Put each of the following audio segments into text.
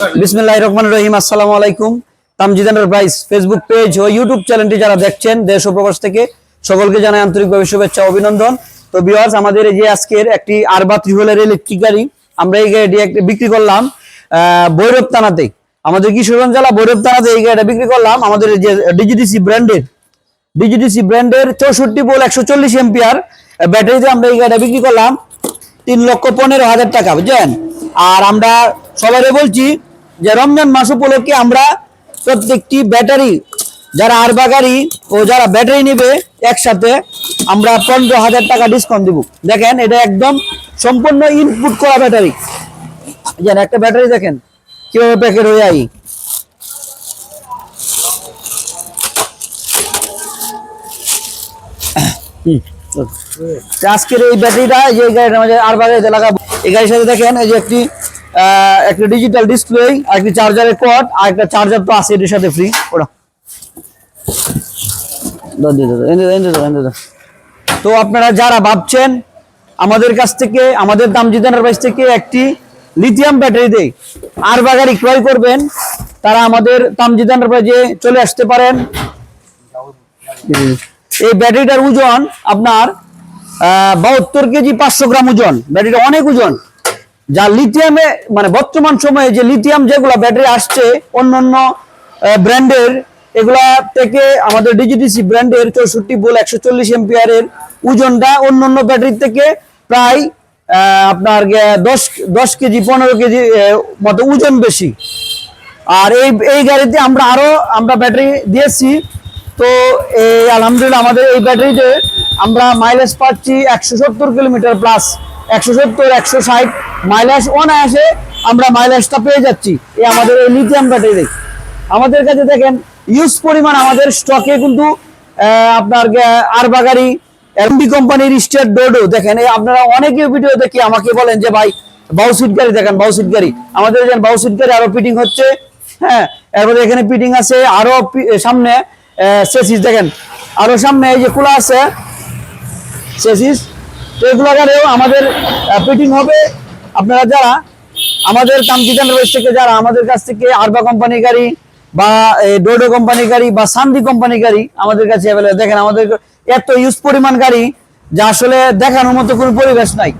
বিসমিল্লাহ রহমান রহিম, আসসালামু আলাইকুম। তামজিদ এন্টারপ্রাইজ ফেসবুক পেজ ও ইউটিউব চ্যানেলটি যারা দেখছেন, দেশ ও প্রবাস থেকে সকলকে জানাই আন্তরিকভাবে শুভেচ্ছা, অভিনন্দন। তো বিওয়ার্স আমাদের এই যে আজকের একটি আরবা ত্রিহুলের ইলেকট্রিক গাড়ি, আমরা এই গাড়িটি একটি বিক্রি করলাম ভৈরব থানাতে আমাদের কিশোরগঞ্জ জেলা ভৈরব এই গাড়িটা বিক্রি করলাম। আমাদের যে ডিজিডিসি ব্র্যান্ডের ডিজিডিসি ব্র্যান্ডের চৌষট্টি বল একশো চল্লিশ এম্পিয়ার ব্যাটারিতে আমরা এই গাড়িটা বিক্রি করলাম। তিন লক্ষ পনেরো হাজার টাকা বুঝছেন আর আমরা সবাই বলছি যে রমজান মাস উপলক্ষে আমরা প্রত্যেকটি ব্যাটারি, যারা আরবা গাড়ি ও যারা ব্যাটারি নেবে, একসাথে আমরা পনেরো হাজার টাকা ডিসকাউন্ট দিব। দেখেন, এটা একদম সম্পূর্ণ ইনপুট করা ব্যাটারি। যেন একটা ব্যাটারি দেখেন, কীভাবে প্যাকেট হয়ে আই আজকের এই ব্যাটারিটা যে গাড়িটার মাঝে আর বাগাইতে লাগাবো। এই গাড়ির সাথে দেখেন, এই যে একটি একটি ডিজিটাল ডিসপ্লে আর একটি চার্জারের কট আর একটা চার্জার তো আছে এটির সাথে ফ্রি ওরা। তো আপনারা যারা ভাবছেন আমাদের কাছ থেকে, আমাদের দাম জিতানোর কাছ থেকে একটি লিথিয়াম ব্যাটারি দেয় আর বাগারি ক্রয় করবেন, তারা আমাদের দাম জিতানোর চলে আসতে পারেন, এই ব্যাটারিটার ওজন আপনার বাহাত্তর কেজি পাঁচশো গ্রাম ওজন। ব্যাটারিটা অনেক ওজন। যা লিথিয়ামে মানে বর্তমান সময়ে যে লিথিয়াম যেগুলা ব্যাটারি আসছে অন্য অন্য ব্র্যান্ডের এগুলা থেকে আমাদের ডিজিটিসি ব্র্যান্ডের চৌষট্টি বোল একশো চল্লিশ এম্পিয়ারের ওজনটা অন্য অন্য ব্যাটারির থেকে প্রায় আপনার দশ দশ কেজি, পনেরো কেজি মতো ওজন বেশি। আর এই এই গাড়িতে আমরা আরও আমরা ব্যাটারি দিয়েছি। তো এই আলহামদুলিল্লাহ আমাদের এই ব্যাটারিতে আমরা মাইলেজ পাচ্ছি একশো সত্তর কিলোমিটার প্লাস একশো সত্তর, একশো ষাট মাইলেজ অনায়াসে আমরা মাইলেজটা পেয়ে যাচ্ছি। এই আমাদের এই লিথিয়াম ব্যাটারি আমাদের কাছে দেখেন ইউজ পরিমাণ আমাদের স্টকে কিন্তু আপনার আরবা গাড়ি এমবি কোম্পানির স্টেট ডোডো দেখেন এই আপনারা অনেকে ভিডিও দেখি আমাকে বলেন যে, ভাই বাউসিট গাড়ি দেখেন বাউসিট গাড়ি। আমাদের এখানে বাউসিট গাড়ি আরও ফিটিং হচ্ছে। হ্যাঁ এরপরে এখানে ফিটিং আছে, আরও সামনে সেসিস দেখেন। আরও সামনে এই যে খোলা আছে, সেসিস। তো এগুলো গাড়িও আমাদের ফিটিং হবে। আপনারা যারা আমাদের কামকিটান রয়েছে থেকে যারা আমাদের কাছ থেকে আরবা কোম্পানি গাড়ি বা ডোডো কোম্পানি গাড়ি বা সান্দি কোম্পানি গাড়ি আমাদের কাছে অ্যাভেলেবেল দেখেন, আমাদের এত ইউজ পরিমাণ গাড়ি যা আসলে দেখানোর মতো কোনো পরিবেশ নাই।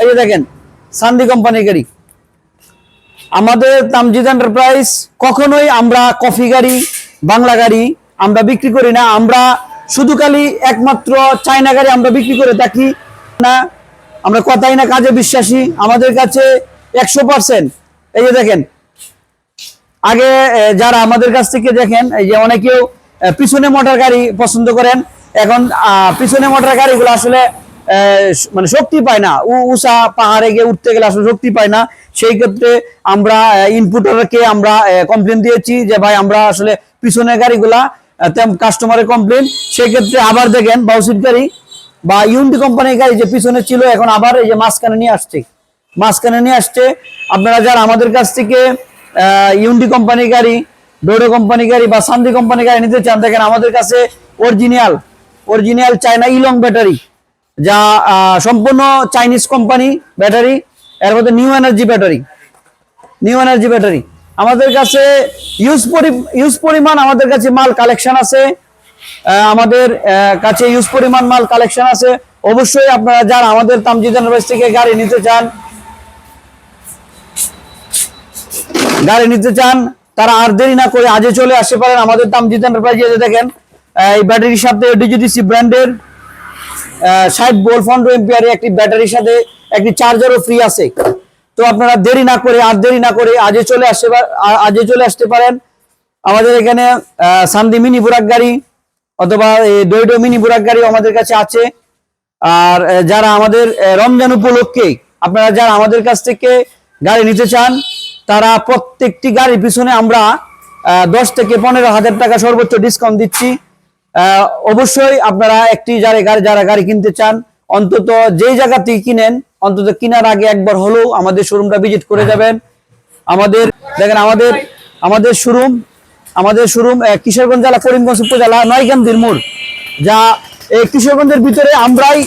এই যে দেখেন, সান্দি কোম্পানি গাড়ি। আমাদের তামজিদ এন্টারপ্রাইজ কখনোই আমরা কফি গাড়ি, বাংলা গাড়ি আমরা বিক্রি করি না। আমরা শুধু খালি একমাত্র চায়না গাড়ি আমরা বিক্রি করে থাকি। না আমরা কথাই না, কাজে বিশ্বাসী। আমাদের কাছে একশো পার্সেন্ট এই যে দেখেন, আগে যারা আমাদের কাছ থেকে দেখেন, এই যে অনেকেও পিছনে মোটর গাড়ি পছন্দ করেন। এখন পিছনে মোটর গাড়িগুলো আসলে মানে শক্তি পায় না। উষা পাহাড়ে গিয়ে উঠতে গেলে আসলে শক্তি পায় না। সেই ক্ষেত্রে আমরা ইনপুটারকে আমরা কমপ্লেন দিয়েছি যে, ভাই, আমরা আসলে পিছনের গাড়িগুলা কাস্টমারের কমপ্লেন সেই ক্ষেত্রে আবার দেখেন বাউসিট গাড়ি বা ইউনিটি কোম্পানির গাড়ি যে পিছনে ছিল, এখন আবার এই যে মাঝখানে নিয়ে আসছে। মাঝখানে নিয়ে আসছে, আপনারা যারা আমাদের কাছ থেকে ইউন্ডি কোম্পানি গাড়ি ডোডো কোম্পানি গাড়ি বা সান্দি কোম্পানি গাড়ি নিতে চান, দেখেন আমাদের কাছে অরিজিনাল অরিজিনাল চায়না ইলং ব্যাটারি যা সম্পূর্ণ চাইনিজ কোম্পানি ব্যাটারি এর মধ্যে new energy battery new energy battery আমাদের কাছে ইউজ পরি ইউজ পরিমাণ আমাদের কাছে মাল কালেকশন আছে। আমাদের কাছে ইউজ পরিমাণ মাল কালেকশন আছে। অবশ্যই আপনারা যারা আমাদের তামজিদ এন্টারপ্রাইজ থেকে গাড়ি নিতে চান, গাড়ি নিতে চান, তারা আর দেরি না করে আজই চলে আসতে পারেন আমাদের তামজিদ এন্টারপ্রাইজে দেখেন এই ব্যাটারির সাথে ডিজিটিসি ব্র্যান্ডের ষাট বোল পনেরো এম্পিয়ার একটি ব্যাটারির সাথে একটি চার্জারও ফ্রি আছে। তো আপনারা দেরি না করে, আর দেরি না করে আজই চলে আসতে পার- আ- চলে আসতে পারেন। আমাদের এখানে সান্দি মিনি বুরাক গাড়ি অথবা ডোইডো মিনি বুরাক গাড়ি আমাদের কাছে আছে। আর যারা আমাদের রমজান উপলক্ষে, আপনারা যারা আমাদের কাছ থেকে গাড়ি নিতে চান, তারা প্রত্যেকটি গাড়ির পিছনে আমরা দশ থেকে পনেরো হাজার টাকা সর্বোচ্চ ডিসকাউন্ট দিচ্ছি। অবশ্যই আপনারা একটি যারা গাড়ি যারা গাড়ি কিনতে চান, অন্তত যেই জায়গা থেকে কিনেন, অন্তত কেনার আগে একবার হলেও আমাদের শোরুমটা ভিজিট করে যাবেন। আমাদের, দেখেন আমাদের আমাদের শোরুম আমাদের শোরুম কিশোরগঞ্জ জেলা করিমগঞ্জ উপজেলা নয়গান্দির মোড় যা এই কিশোরগঞ্জের ভিতরে আমরাই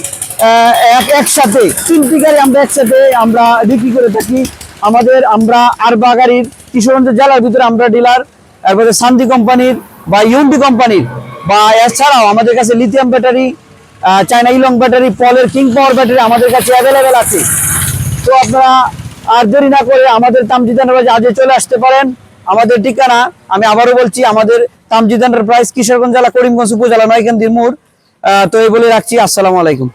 এক, একসাথে, তিনটি গাড়ি আমরা একসাথে আমরা বিক্রি করে থাকি। আমাদের আমরা আরবা গাড়ির কিশোরগঞ্জ জেলার ভিতরে আমরা ডিলার এরপরে শান্তি কোম্পানির বা ইউন্ডি কোম্পানির, বা এছাড়াও আমাদের কাছে লিথিয়াম ব্যাটারি চায়না ইলং ব্যাটারি পলের কিং পাওয়ার ব্যাটারি আমাদের কাছে অ্যাভেলেবেল আছে। তো আপনারা আর দেরি না করে আমাদের তামজিদ এন্টারপ্রাইজ আজই চলে আসতে পারেন। আমাদের ঠিকানা, আমি আবারও বলছি, আমাদের তামজিদ এন্টারপ্রাইজ কিশোরগঞ্জ জেলা, করিমগঞ্জ উপজেলা, নয়কান্দির মোড়। তো এই বলে রাখছি, আসসালামু আলাইকুম।